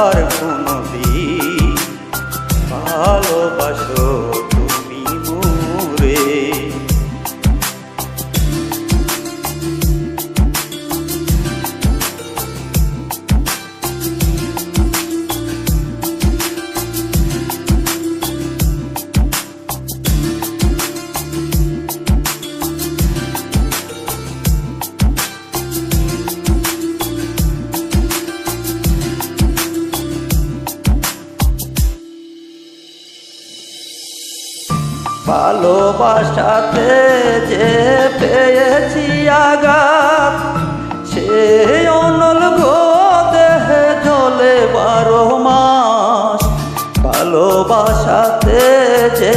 আর কোনো ভালোবাসাতে যে পেয়েছি আঘাত সে অনল গো দেহে জলে বারো মাস। ভালোবাসাতে যে